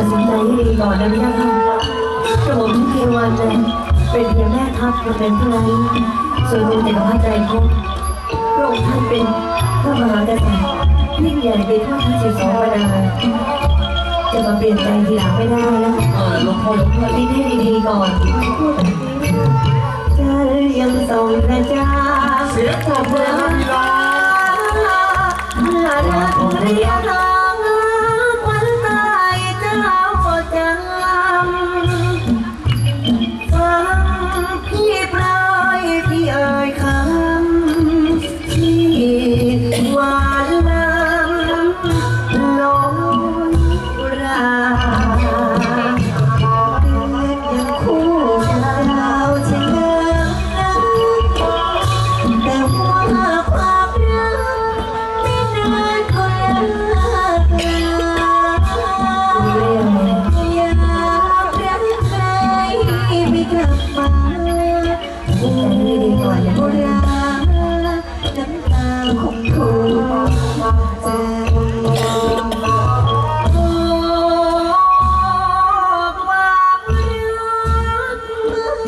ตัดสินใจให้ดีก่อนนะพี่นะคะกระผมเทวันเป็นเป็นเพียงแม่ทัพคนเป็นเท่านั้นส่วนเป็นแต่พระใจพงพระองค์ท่านเป็นพระมหากษัตริย์ยิ่งใหญ่เป็นข้าพเจ้าสองประนาจะมาเปลี่ยนใจทีหลังไม่ได้นะเอหลวงพ่อหลวงพ่อที่ให้ดีๆก่อนพูดยังทรงพระเจ้าเสียงปรม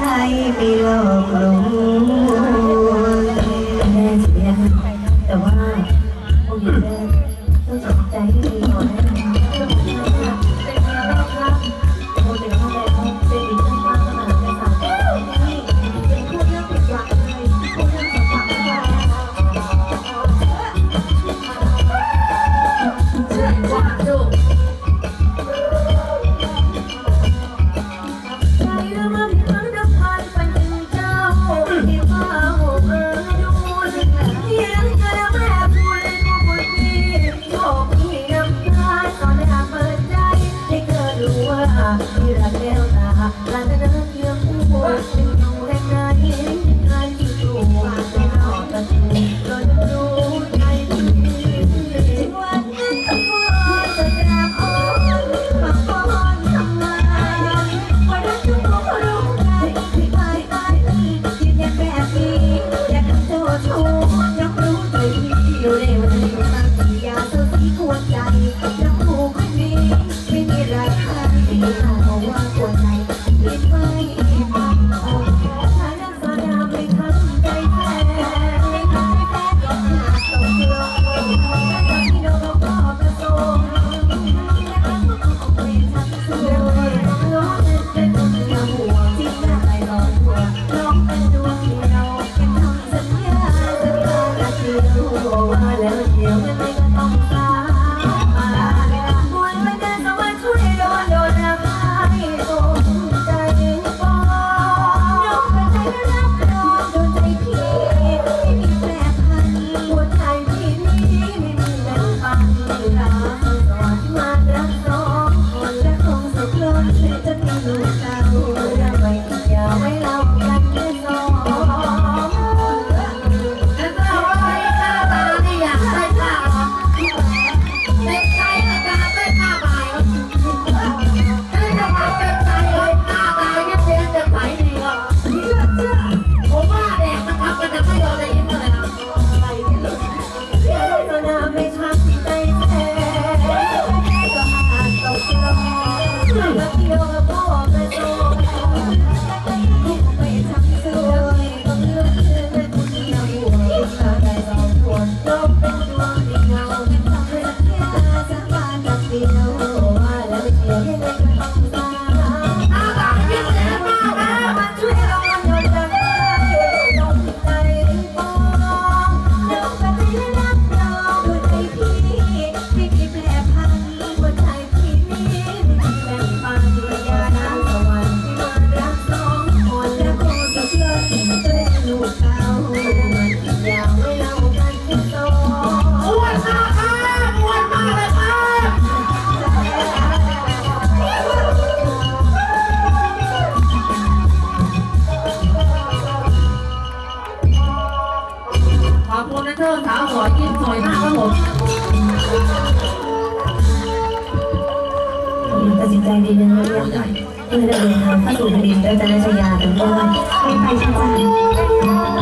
ใจไม่หลอกลวง เราต้องไปเอาของไป ใจดีนะเรื่องที่จะเดินทางเข้าสู่แผ่นดินรัตนชยาเป็นด้วยไม่ไปช้า